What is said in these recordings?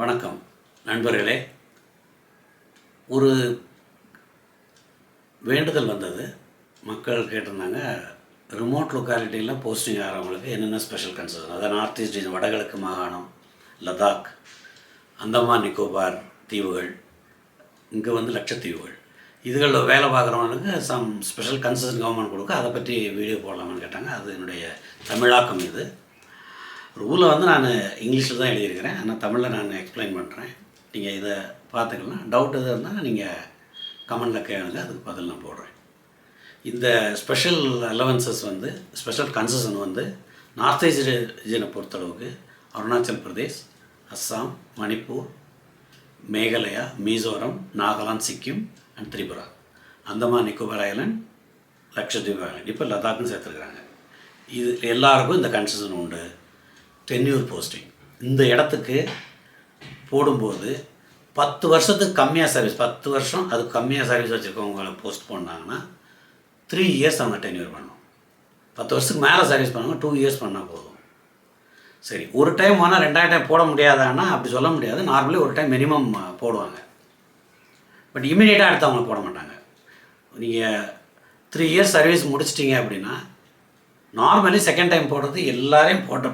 வணக்கம். நண்பர்களே ஒரு வேண்டுதல் வந்தது. மக்கள் கேட்டிருந்தாங்க ரிமோட் லொக்காலிட்டியில் போஸ்டிங் ஆகிறவங்களுக்கு என்னென்ன ஸ்பெஷல் கன்சர்ன் அதாவது நார்த் ஈஸ்ட் வடகிழக்கு மாகாணம் லதாக் அந்தமான் நிக்கோபார் தீவுகள் இங்கே வந்து லட்சத்தீவுகள். இதுகளில் வேலை பார்க்குறவங்களுக்கு சம் ஸ்பெஷல் கன்சர்ன் கவர்மெண்ட் கொடுக்க அதை பற்றி வீடியோ போடலாமான்னு கேட்டாங்க. அது என்னுடைய தமிழாக்கம் இது. ரூலை வந்து நான் இங்கிலீஷில் தான் எழுதியிருக்கிறேன். ஆனால் தமிழில் நான் எக்ஸ்பிளைன் பண்ணுறேன் நீங்கள் இதை பார்த்துக்கலாம். டவுட் எதுவும் இருந்தால் நீங்கள் கமெண்டில் கேளுங்க. அதுக்கு பதில் நான் போடுறேன். இந்த ஸ்பெஷல் அலவன்சஸ் வந்து ஸ்பெஷல் கன்செஷன் வந்து நார்த் ஈஸ்ட் ரீஜனை பொறுத்தளவுக்கு Arunachal Pradesh Assam Manipur Meghalaya Mizoram Nagaland Sikkim and Tripura. Andaman Nicobar island Lakshadweep island. இப்போ லதாக்னு சேர்த்துருக்குறாங்க. இது எல்லாருக்கும் இந்த கன்செஷன் உண்டு. Tenure posting. இந்த இடத்துக்கு போடும்போது பத்து வருஷத்துக்கு கம்மியாக சர்வீஸ் பத்து வருஷம் அது கம்மியாக சர்வீஸ் வச்சுருக்கவங்களை போஸ்ட் பண்ணாங்கன்னா த்ரீ இயர்ஸ் அவங்க டென்யூர் பண்ணணும் பத்து வருஷத்துக்கு மேலே சர்வீஸ் பண்ணுவாங்க டூ இயர்ஸ் பண்ணால் போதும். சரி ஒரு டைம் வேணால் ரெண்டாயிரம் டைம் போட முடியாதான்னா அப்படி சொல்ல முடியாது. நார்மலி ஒரு டைம் மினிமம் போடுவாங்க. பட் இமீடியட்டாக அவங்கள போட மாட்டாங்க. நீங்கள் த்ரீ இயர்ஸ் சர்வீஸ் முடிச்சிட்டிங்க அப்படின்னா நார்மலி செகண்ட் டைம் போடுறது எல்லாரையும் போட்ட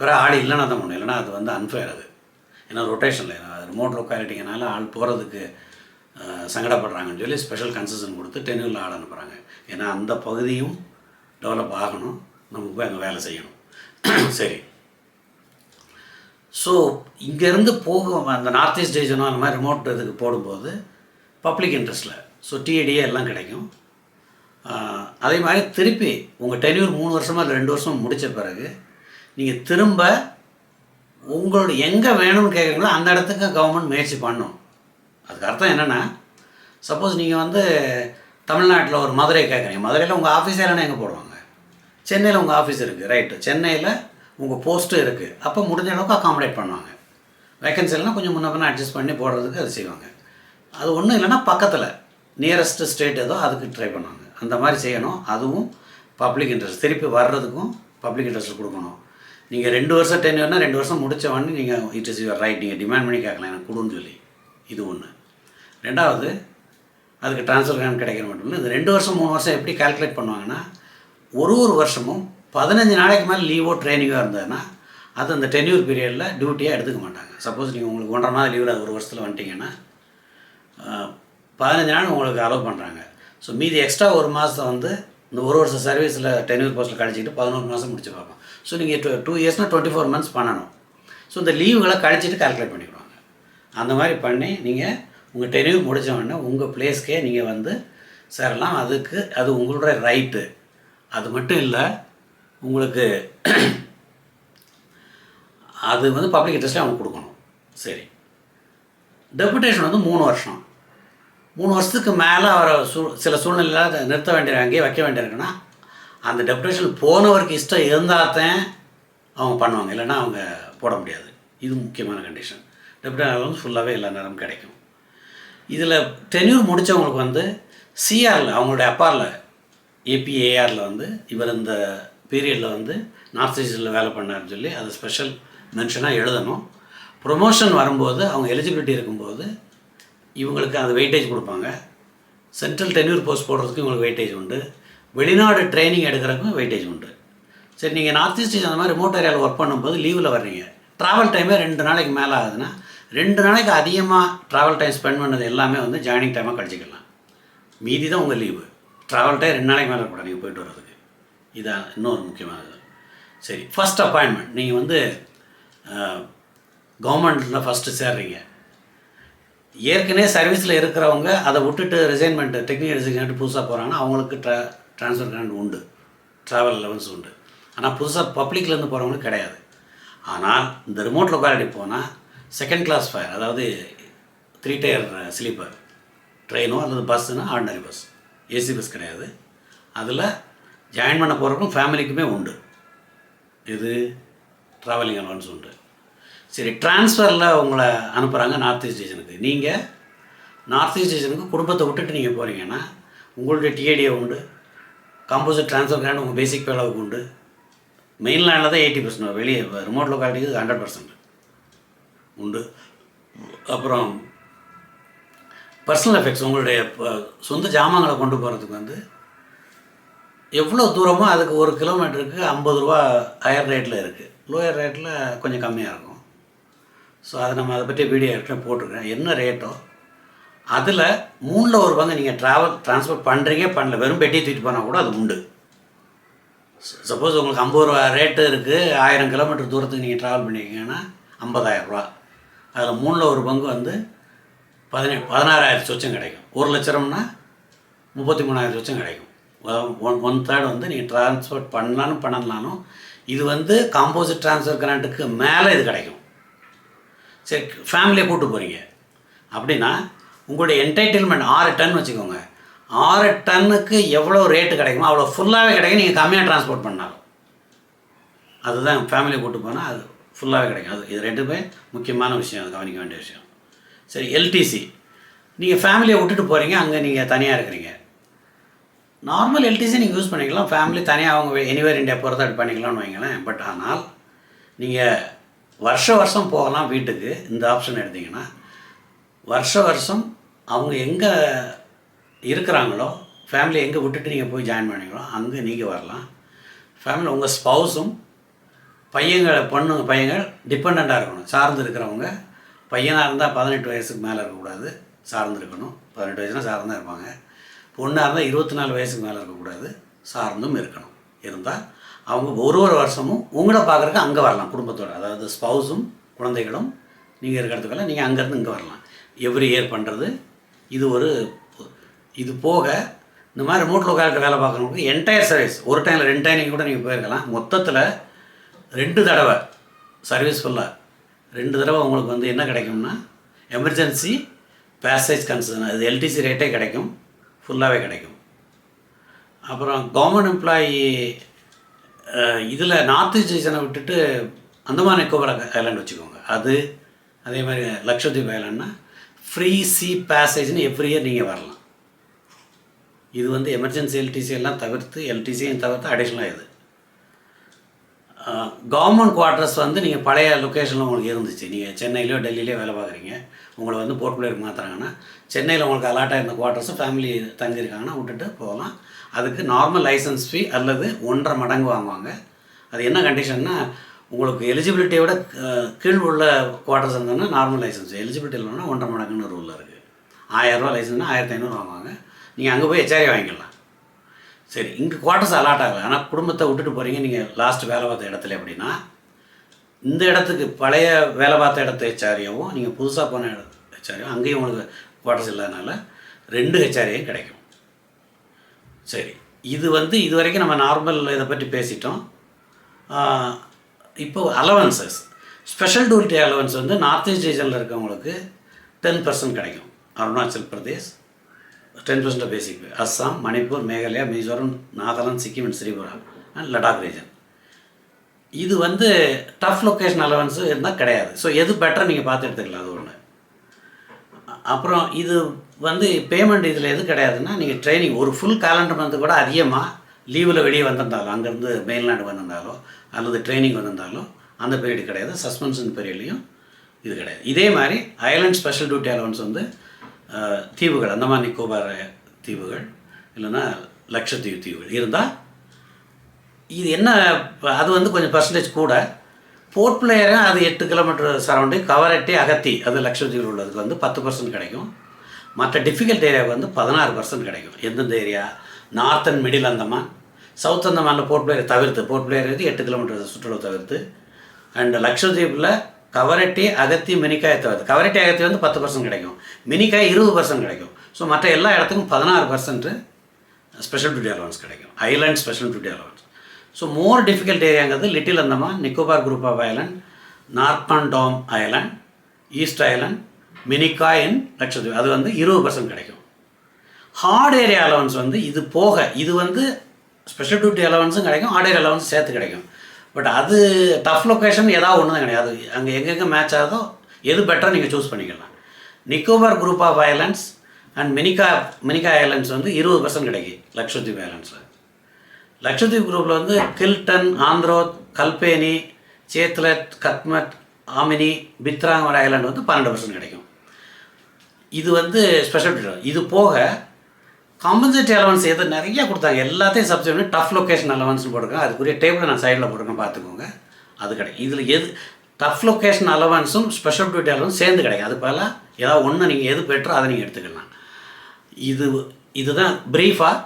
வேறு ஆள் இல்லைன்னா தான் பண்ணணும். இல்லைன்னா அது வந்து அன்ஃபேர் அது. ஏன்னா ரொட்டேஷனில் ரிமோட் லொக்காலிட்டிங்கனால ஆள் போகிறதுக்கு சங்கடப்படுறாங்கன்னு சொல்லி ஸ்பெஷல் கன்செஷன் கொடுத்து டென்யூரில் ஆள் அனுப்புகிறாங்க ஏன்னா அந்த பகுதியும் டெவலப் ஆகணும். நமக்கு போய் அங்கே வேலை செய்யணும். சரி. ஸோ இங்கேருந்து போகும் அந்த நார்த் ஈஸ்ட் ரீஜனோ அந்த மாதிரி ரிமோட் இதுக்கு போடும்போது பப்ளிக் இன்ட்ரெஸ்ட்டில் ஸோ டிஏடிஏ எல்லாம் கிடைக்கும். அதே மாதிரி திருப்பி உங்கள் டென்யூர் மூணு வருஷமாக இல்லை ரெண்டு வருஷம் முடித்த பிறகு நீங்கள் திரும்ப உங்களோட எங்கே வேணும்னு கேட்குறீங்களோ அந்த இடத்துக்கு கவர்மெண்ட் முயற்சி பண்ணும். அதுக்கு அர்த்தம் என்னென்னா சப்போஸ் நீங்கள் வந்து தமிழ்நாட்டில் ஒரு மதுரை கேட்குறீங்க மதுரையில் உங்கள் ஆஃபீஸ் இல்லைன்னா எங்கே போடுவாங்க? சென்னையில் உங்கள் ஆஃபீஸ் இருக்குது ரைட்டு சென்னையில் உங்கள் போஸ்ட்டு இருக்குது அப்போ முடிஞ்ச அளவுக்கு அகாமடேட் பண்ணுவாங்க. வேக்கன்சி கொஞ்சம் முன்ன பின்ன அட்ஜஸ்ட் பண்ணி போடுறதுக்கு அது செய்வாங்க. அது ஒன்றும் இல்லைன்னா பக்கத்தில் நியரஸ்ட் ஸ்டேட் ஏதோ அதுக்கு ட்ரை பண்ணுவாங்க. அந்த மாதிரி செய்யணும். அதுவும் பப்ளிக் இன்ட்ரெஸ்ட் திருப்பி வர்றதுக்கும் பப்ளிக் இன்ட்ரெஸ்ட் கொடுக்கணும். நீங்கள் ரெண்டு வருஷம் டென்யூர்னா ரெண்டு வருஷம் முடித்த உடனே நீங்கள் இட் இஸ் யுவர் ரைட் நீங்கள் டிமாண்ட் பண்ணி கேட்கலாம் எனக்கு கொடுன்னு சொல்லி. இது ஒன்று ரெண்டாவது அதுக்கு ட்ரான்ஸ்ஃபர் கிராண்ட் கிடைக்கிற மட்டும் இல்லை இந்த ரெண்டு வருஷம் மூணு வருஷம் எப்படி கால்குலேட் பண்ணுவாங்கன்னா ஒரு ஒரு வருஷமும் பதினஞ்சு நாளைக்கு மேலே லீவோ ட்ரைனிங்கோ இருந்ததுன்னா அது அந்த டென்யூர் பீரியடில் டியூட்டியாக எடுத்துக்க மாட்டாங்க. சப்போஸ் நீங்கள் உங்களுக்கு ஒன்றரை மாதம் லீவில் ஒரு வருஷத்தில் வந்துட்டீங்கன்னா பதினஞ்சு நாள் உங்களுக்கு அலோவ் பண்ணுறாங்க ஸோ மீதி எக்ஸ்ட்ரா ஒரு மாதம் வந்து இந்த ஒரு வருஷம் சர்வீஸில் டென்யூர் போஸ்ட்டில் கழிச்சிட்டு பதினோரு மாதம் முடிச்சு பார்ப்போம். ஸோ நீங்கள் டூ டூ இயர்ஸ்னால் டுவெண்ட்டி ஃபோர் மந்த்ஸ் பண்ணணும். ஸோ இந்த லீவுகளை கழிச்சிட்டு கால்குலேட் பண்ணிவிடுவாங்க அந்த மாதிரி பண்ணி நீங்கள் உங்கள் டென்யூர் முடித்த உடனே உங்கள் பிளேஸ்க்கே நீங்கள் வந்து சேரலாம். அதுக்கு அது உங்களோட ரைட்டு அது மட்டும் இல்லை உங்களுக்கு அது வந்து பப்ளிக் இன்ட்ரெஸ்ட்டில் அவங்க கொடுக்கணும். சரி. டெபுடேஷன் வந்து மூணு வருஷம். மூணு வருஷத்துக்கு மேலே அவரை சூ சில சூழ்நிலையில் நிறுத்த வேண்டிய அங்கேயே வைக்க வேண்டியிருக்குன்னா அந்த டெபுடேஷன் போனவருக்கு இஷ்டம் இருந்தால் தான் அவங்க பண்ணுவாங்க. இல்லைன்னா அவங்க போட முடியாது. இது முக்கியமான கண்டிஷன் டெபுடேஷன் வந்து ஃபுல்லாகவே எல்லா நேரமும் கிடைக்கும். இதில் டென்யூர் முடித்தவங்களுக்கு வந்து சிஆரில் அவங்களுடைய அப்பாரில் ஏபிஏஆரில் வந்து இவர் இந்த பீரியடில் வந்து நார்த் ஈஸ்டில் வேலை பண்ணாருன்னு சொல்லி அது ஸ்பெஷல் மென்ஷனாக எழுதணும். ப்ரொமோஷன் வரும்போது அவங்க எலிஜிபிலிட்டி இருக்கும்போது இவங்களுக்கு அந்த வெயிட்டேஜ் கொடுப்பாங்க. சென்ட்ரல் டென்யூர் போஸ்ட் போடுறதுக்கு இவங்களுக்கு வெயிட்டேஜ் உண்டு. வெளிநாடு ட்ரைனிங் எடுக்கிறதுக்கும் வெயிட்டேஜ் உண்டு. சரி நீங்கள் நார்த் ஈஸ்ட் அந்த மாதிரி ரிமோட் ஏரியாவில் ஒர்க் பண்ணும்போது லீவில் வர்றீங்க. ட்ராவல் டைமே ரெண்டு நாளைக்கு மேலே ஆகுதுன்னா ரெண்டு நாளைக்கு அதிகமாக ட்ராவல் டைம் ஸ்பெண்ட் பண்ணது எல்லாமே வந்து ஜாயினிங் டைமாக கழிச்சிக்கலாம். மீதி தான் உங்கள் லீவு ட்ராவல் டைம் ரெண்டு நாளைக்கு மேலே கூட நீங்கள் போயிட்டு வர்றதுக்கு. இதான் இன்னொரு முக்கியமானது சரி ஃபஸ்ட் அப்பாயின்மெண்ட் நீங்கள் வந்து கவர்மெண்ட்டில் ஃபஸ்ட்டு சேர்றீங்க. ஏற்கனவே சர்வீஸில் இருக்கிறவங்க அதை விட்டுட்டு ரிசைன்மெண்ட்டு டெக்னிக்கல் ரிசைன்மெண்ட் புதுசாக போகிறாங்கன்னா அவங்களுக்கு ட்ரா ட்ரான்ஸ்ஃபர் கிராண்ட் உண்டு. ட்ராவல் அலவன்ஸ் உண்டு. ஆனால் புதுசாக பப்ளிக்லேருந்து போகிறவங்களுக்கு கிடையாது. ஆனால் இந்த ரிமோட் லொக்காலிட்டி போனால் செகண்ட் கிளாஸ் ஃபயர் அதாவது த்ரீ டயர் ஸ்லீப்பர் ட்ரெயினோ அல்லது பஸ்ஸுனா ஆர்டினரி பஸ் ஏசி பஸ் கிடையாது. அதில் ஜாயின் பண்ண போகிறவங்களும் ஃபேமிலிக்குமே உண்டு. இது ட்ராவலிங் அலவன்ஸ் உண்டு. சரி ட்ரான்ஸ்ஃபரில் உங்களை அனுப்புகிறாங்க நார்த் ஈஸ்ட் ஸ்டேஷனுக்கு நீங்கள் நார்த் ஈஸ்ட் ஸ்டேஷனுக்கு குடும்பத்தை விட்டுட்டு நீங்கள் போகிறீங்கன்னா உங்களுடைய டிஏடிஏ உண்டு. காம்போசிட் ட்ரான்ஸ்ஃபர் கிராண்ட் உங்கள் பேசிக் பேளவுக்கு உண்டு. மெயின் லேண்டில் தான் எயிட்டி பர்சன்ட் வெளியே ரிமோட் லொக்காலிட்டிக்கு ஹண்ட்ரட் பர்சன்ட் உண்டு. அப்புறம் பர்சனல் எஃபெக்ட்ஸ் உங்களுடைய சொந்த ஜாமான்களை கொண்டு போகிறதுக்கு வந்து எவ்வளோ தூரமோ அதுக்கு ஒரு கிலோமீட்டருக்கு ஐம்பது ரூபா ஹையர் ரேட்டில் இருக்குது லோயர் ரேட்டில் கொஞ்சம் கம்மியாக இருக்கும். ஸோ அதை நம்ம அதை பற்றி வீடியோ எடுத்து போட்டிருக்கேன். என்ன ரேட்டோ அதில் மூணில் ஒரு பங்கு நீங்கள் ட்ராவல் ட்ரான்ஸ்போர்ட் பண்ணுறீங்க பண்ணல. வெறும் பெட்டியை தூக்கிட்டு போனால் கூட அது உண்டு. சப்போஸ் உங்களுக்கு ஐம்பது ரூபா ரேட்டு இருக்குது ஆயிரம் கிலோமீட்டர் தூரத்துக்கு நீங்கள் ட்ராவல் பண்ணியிருக்கீங்கன்னா ஐம்பதாயிரம் ரூபா அதில் மூணில் ஒரு பங்கு வந்து பதினே பதினாறாயிரம் சொச்சம் கிடைக்கும். ஒரு லட்சம்னா முப்பத்தி மூணாயிரம் சொச்சம் கிடைக்கும். ஒன் ஒன் தேர்ட் வந்து நீங்கள் ட்ரான்ஸ்போர்ட் பண்ணலாலும் பண்ணலானும் இது வந்து காம்போசிட் ட்ரான்ஸ்ஃபர் கிராண்ட்டுக்கு மேலே இது கிடைக்கும். சரி ஃபேமிலியை கூப்பிட்டு போகிறீங்க அப்படின்னா உங்களுடைய என்டைட்டில்மெண்ட் ஆறு டன் வச்சுக்கோங்க. ஆறு டன்னுக்கு எவ்வளோ ரேட்டு கிடைக்குமோ அவ்வளோ ஃபுல்லாகவே கிடைக்கும். நீங்கள் கம்மியாக ட்ரான்ஸ்போர்ட் பண்ணாலும். அதுதான் ஃபேமிலியை கூட்டு போனால் அது ஃபுல்லாகவே கிடைக்கும். அது இது ரெண்டுமே முக்கியமான விஷயம். அது கவனிக்க வேண்டிய விஷயம். சரி எல்டிசி நீங்கள் ஃபேமிலியை விட்டுட்டு போகிறீங்க அங்கே நீங்கள் தனியாக இருக்கிறீங்க. நார்மல் எல்டிசி நீங்கள் யூஸ் பண்ணிக்கலாம். ஃபேமிலி தனியாக அவங்க எனிவேர் இந்தியா போகிறத அப்படி பண்ணிக்கலாம்னு வைங்களேன். பட் ஆனால் நீங்கள் வருஷ வருஷம் போகலாம் வீட்டுக்கு. இந்த ஆப்ஷன் எடுத்தீங்கன்னா வருஷ வருஷம் அவங்க எங்கே இருக்கிறாங்களோ ஃபேமிலி எங்கே விட்டுட்டு நீங்கள் போய் ஜாயின் பண்ணிக்கலாம் அங்கே நீங்கள் வரலாம். ஃபேமிலி உங்கள் ஸ்பௌஸும் பையங்கள் பொண்ணுங்க பையங்கள் டிபெண்ட்டாக இருக்கணும். சார்ந்து இருக்கிறவங்க பையனாக இருந்தால் பதினெட்டு வயசுக்கு மேலே இருக்கக்கூடாது. சார்ந்து இருக்கணும். பதினெட்டு வயசுனால் சார்ந்தான் இருப்பாங்க. பொண்ணாக இருந்தால் இருபத்தி நாலு வயசுக்கு மேலே இருக்கக்கூடாது. சார்ந்தும் இருக்கணும். இருந்தால் அவங்க ஒரு ஒரு வருஷமும் உங்களை பார்க்குறக்கு அங்கே வரலாம் குடும்பத்தோடு. அதாவது ஸ்பௌஸும் குழந்தைகளும் நீங்கள் இருக்கிறதுக்கெல்லாம் நீங்கள் அங்கேருந்து இங்கே வரலாம். எவ்ரி இயர் பண்ணுறது இது ஒரு இது போக இந்த மாதிரி ரிமோட் லொக்காலிட்டி வேலை பார்க்குறவங்களுக்கு என்டையர் சர்வீஸ் ஒரு டைமில் ரெண்டு டைம் கூட நீங்கள் போயிருக்கலாம். மொத்தத்தில் ரெண்டு தடவை சர்வீஸ் ஃபுல்லாக ரெண்டு தடவை உங்களுக்கு வந்து என்ன கிடைக்கும்னா எமர்ஜென்சி பேசேஜ் கன்சர்ன் அது எல்டிசி ரேட்டே கிடைக்கும் ஃபுல்லாகவே கிடைக்கும். அப்புறம் கவர்மெண்ட் எம்ப்ளாயி இதில் நார்த் ஈஸ்ட் ரீஜனை விட்டுட்டு அந்தமான் நிக்கோபர் ஐலாண்ட் வச்சுக்கோங்க. அது அதே மாதிரி லக்ஷதீப் ஐலாண்ட்னா ஃப்ரீ சி பேசேஜ்னு எவ்ரி இயர் நீங்கள் வரலாம். இது வந்து எமர்ஜென்சி எல்டிசி எல்லாம் தவிர்த்து எல்டிசியும் தவிர்த்து அடிஷ்னலாக இது. கவர்மெண்ட் குவார்ட்டர்ஸ் வந்து நீங்கள் பழைய லொக்கேஷனில் உங்களுக்கு இருந்துச்சு. நீங்கள் சென்னையிலோ டெல்லியிலையோ வேலை பார்க்குறீங்க. உங்களை வந்து போர்ட் பிளேயருக்கு மாற்றுறாங்கன்னா சென்னையில் உங்களுக்கு அலாட்டாக இருந்த குவார்ட்டர்ஸும் ஃபேமிலி தங்கியிருக்காங்கன்னா விட்டுட்டு போகலாம். அதுக்கு நார்மல் லைசன்ஸ் ஃபீ அல்லது ஒன்றரை மடங்கு வாங்குவாங்க. அது என்ன கண்டிஷன்னா உங்களுக்கு எலிஜிபிலிட்டியை விட கீழ் உள்ள குவார்டர்ஸ் இருந்ததுன்னா நார்மல் லைசன்ஸ் எலிஜிபிலிட்டி இல்லைன்னா ஒன்றரை மடங்குன்னு ரூலில் இருக்குது ஆயிரரூவா லைசன்ஸ்னால் ஆயிரத்தி ஐநூறு வாங்குவாங்க நீங்கள் அங்கே போய் ஹெச்ஆர்ஏ வாங்கிக்கலாம். சரி இங்கே குவார்டர்ஸ் அலாட் ஆகலை. ஆனால் குடும்பத்தை விட்டுட்டு போகிறீங்க நீங்கள் லாஸ்ட் வேலை பார்த்த இடத்துல அப்படின்னா இந்த இடத்துக்கு பழைய வேலை பார்த்த இடத்த ஹெச்ஆரியாவும் நீங்கள் புதுசாக போன ஹெச்ஆரியும் அங்கேயும் உங்களுக்கு குவார்டர்ஸ் இல்லாதனால ரெண்டு ஹெச்ஆரியும் கிடைக்கும். சரி இது வந்து இது வரைக்கும் நம்ம நார்மல் இதை பற்றி பேசிட்டோம். இப்போ அலவன்சஸ் ஸ்பெஷல் டூரிட்டி அலவன்ஸ் வந்து நார்த் ஈஸ்ட் ரீஜனில் இருக்கவங்களுக்கு டென் பர்சன்ட் கிடைக்கும். Arunachal Pradesh ten percent basic pay Assam Manipur Meghalaya Mizoram Nagaland Sikkim and Tripura and Ladakh region இது வந்து டஃப் லொக்கேஷன் அலவன்ஸு இருந்தால் கிடையாது. ஸோ எது பெட்டர் நீங்கள் பார்த்து எடுத்துக்கலாம் அது ஒன்று அப்புறம் இது வந்து பேமெண்ட் இதில் எது கிடையாதுன்னா நீங்கள் ட்ரைனிங் ஒரு ஃபுல் கேலண்டர் மந்த்து கூட அதிகமாக லீவில் வெளியே வந்திருந்தாலும் அங்கேருந்து மெயின்லேண்டு வந்திருந்தாலோ அல்லது ட்ரைனிங் வந்திருந்தாலோ அந்த பீரியட் கிடையாது. சஸ்பென்ஷன் பீரியட்லேயும் இது கிடையாது. இதே மாதிரி ஐலண்ட் ஸ்பெஷல் டியூட்டி அலவன்ஸ் வந்து தீவுகள் அந்தமான் நிக்கோபார் தீவுகள் இல்லைன்னா லட்சத்தீவு தீவுகள் இருந்தால் இது என்ன அது வந்து கொஞ்சம் பர்சன்டேஜ் கூட. போர்ட் பிளேயரும் அது எட்டு கிலோமீட்டர் சரௌண்டிங் கவரட்டி அகத்தி அது லட்சத்தீவில் உள்ளதுக்கு வந்து பத்து பர்சன்ட் கிடைக்கும். மற்ற டிஃபிகல்ட் ஏரியாவுக்கு வந்து பதினாறு பர்சன்ட் கிடைக்கும். எந்தெந்த area north and middle Andaman. South அந்தமானில் Port player தவிர்த்து போர்ட் பிளேயர் எட்டு கிலோமீட்டர் சுற்றுலா தவிர்த்து அண்ட் லக்ஷத்வீப்பில் கவரட்டி அகத்தி மினிக்காயை தவிர்த்து. கவரட்டி அகத்தி வந்து பத்து பர்சன்ட் கிடைக்கும். மினிக்காய் இருபது பர்சன்ட் கிடைக்கும். ஸோ மற்ற எல்லா இடத்துக்கும் பதினாறு பர்சன்ட்டு ஸ்பெஷல் டியூட்டி அலவன்ஸ் கிடைக்கும். Island special duty allowance so more difficult ஏரியாங்கிறது little Andaman Nicobar group of island Narcondam island east island Minicoy in லட்சத்தீவு அது வந்து இருபது பர்சன்ட் கிடைக்கும். ஹார்ட் ஏரியா அலவன்ஸ் வந்து இது போக இது வந்து ஸ்பெஷல் டியூட்டி அலவன்ஸும் கிடைக்கும் ஹார்ட் ஏரியா அலவன்ஸ் சேர்த்து கிடைக்கும். பட் அது டஃப் லொக்கேஷன் ஏதாவது ஒன்று தான் கிடையாது. அங்கே எங்கெங்கே மேட்ச் ஆகுதோ எது பெட்டர் நீங்கள் சூஸ் பண்ணிக்கலாம். Nicobar group of islands and Minicoy Minicoy islands வந்து இருபது பர்சன்ட் கிடைக்கும் லக்ஷதீப் ஐலண்ட்ஸில் லக்ஷதீப் குரூப்பில் வந்து கில்டன் ஆந்திரோத் கல்பேனி சேத்லட் கத்மட் ஆமினி பித்ராங்கமலை ஐலாண்ட் வந்து பன்னெண்டு பர்சன்ட் கிடைக்கும். இது வந்து ஸ்பெஷல் இது போக காம்பன்சேட் அலவன்ஸ் எது நிறைய கொடுத்தாங்க. எல்லாத்தையும் சப்ஜெக்ட் பண்ணி டஃப் லொக்கேஷன் அலவன்ஸ்னு போட்டிருக்கேன் அதுக்குரிய டேபிளை நான் சைடில் போட்டிருக்கேன். பார்த்துக்கோங்க. அது கிடையாது இதில் எது டஃப் லொக்கேஷன் அலவன்ஸும் ஸ்பெஷல் டியூட்டி அலவன்ஸ் சேர்ந்து கிடையாது அது போல் ஏதாவது ஒன்று நீங்கள் எது பெற்றோ அதை நீங்கள் எடுத்துக்கலாம். இது இதுதான் ப்ரீஃபாக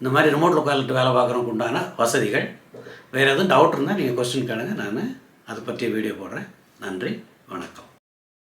இந்த மாதிரி ரிமோட் லொக்காலிட்டி வேலை பார்க்குறவங்க உண்டான வசதிகள். வேறு எதுவும் டவுட் இருந்தால் நீங்கள் கொஸ்டின் கேளுங்க. நான் அதை பற்றிய வீடியோ போடுறேன். நன்றி. வணக்கம்.